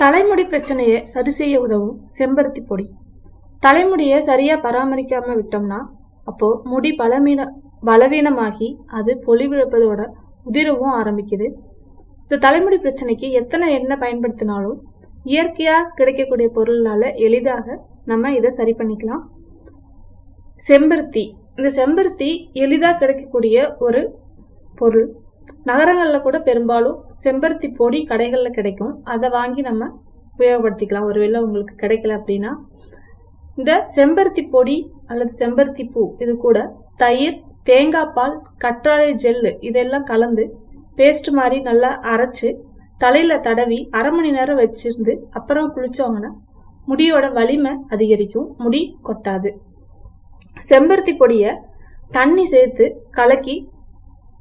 தலைமுடி பிரச்சனையை சரி செய்ய உதவும் செம்பருத்தி பொடி. தலைமுடியை சரியாக பராமரிக்காமல் விட்டோம்னா அப்போது முடி பலவீன பலவீனமாகி அது பொலிவிழப்பதோட உதிரவும் ஆரம்பிக்குது. இந்த தலைமுடி பிரச்சனைக்கு எத்தனை எண்ணெய் பயன்படுத்தினாலும் இயற்கையாக கிடைக்கக்கூடிய பொருளால் எளிதாக நம்ம இதை சரி பண்ணிக்கலாம். செம்பருத்தி. இந்த செம்பருத்தி எளிதாக கிடைக்கக்கூடிய ஒரு பொருள். நகரங்களில் கூட பெரும்பாலும் செம்பருத்தி பொடி கடைகளில் கிடைக்கும். அதை வாங்கி நம்ம உபயோகப்படுத்திக்கலாம். ஒருவேளை உங்களுக்கு கிடைக்கல அப்படின்னா இந்த செம்பருத்தி பொடி அல்லது செம்பருத்தி பூ இது கூட தயிர் தேங்காய் பால் கற்றாழை ஜெல்லு இதெல்லாம் கலந்து பேஸ்ட் மாதிரி நல்லா அரைச்சு தலையில் தடவி அரை மணி நேரம் வச்சிருந்து அப்புறம் குளிச்சவங்கன்னா முடியோட வலிமை அதிகரிக்கும். முடி கொட்டாது. செம்பருத்தி பொடியை தண்ணி சேர்த்து கலக்கி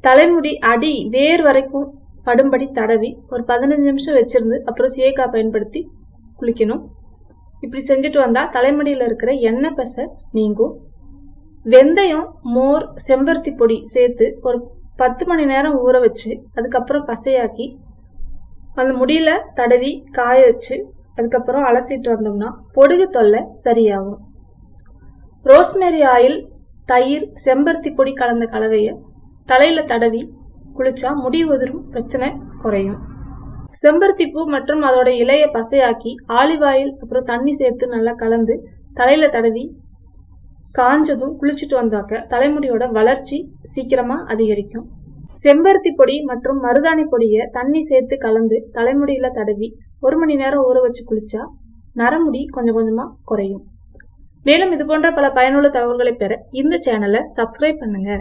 தலைமுடி அடி வேர் வரைக்கும் படும்படி தடவி ஒரு பதினஞ்சு நிமிஷம் வச்சிருந்து அப்புறம் சேக்கா பயன்படுத்தி குளிக்கணும். இப்படி செஞ்சுட்டு வந்தால் தலைமுடியில் இருக்கிற எண்ணெய் பசை நீங்கும். வெந்தயம் மோர் செம்பருத்தி பொடி சேர்த்து ஒரு பத்து மணி நேரம் ஊற வச்சு அதுக்கப்புறம் பசையாக்கி அந்த முடியில தடவி காய வச்சு அதுக்கப்புறம் அலசிட்டு வந்தோம்னா பொடுகு தொல்லை சரியாகும். ரோஸ்மேரி ஆயில் தயிர் செம்பருத்தி பொடி கலந்த கலவையை தலையில தடவி குளிச்சா முடி உதிரும் பிரச்சனை குறையும். செம்பருத்தி பூ மற்றும் அதோட இலையை பசையாக்கி ஆலிவ் ஆயில் அப்புறம் தண்ணி சேர்த்து நல்லா கலந்து தலையில தடவி காஞ்சதும் குளிச்சுட்டு வந்தாக்க தலைமுடியோட வளர்ச்சி சீக்கிரமா அதிகரிக்கும். செம்பருத்தி பொடி மற்றும் மருதாணி பொடியை தண்ணி சேர்த்து கலந்து தலைமுடியில தடவி ஒரு மணி நேரம் ஊற வச்சு குளிச்சா நரமுடி கொஞ்சம் கொஞ்சமா குறையும். மேலும் இது போன்ற பல பயனுள்ள தகவல்களை பெற இந்த சேனலை சப்ஸ்கிரைப் பண்ணுங்க.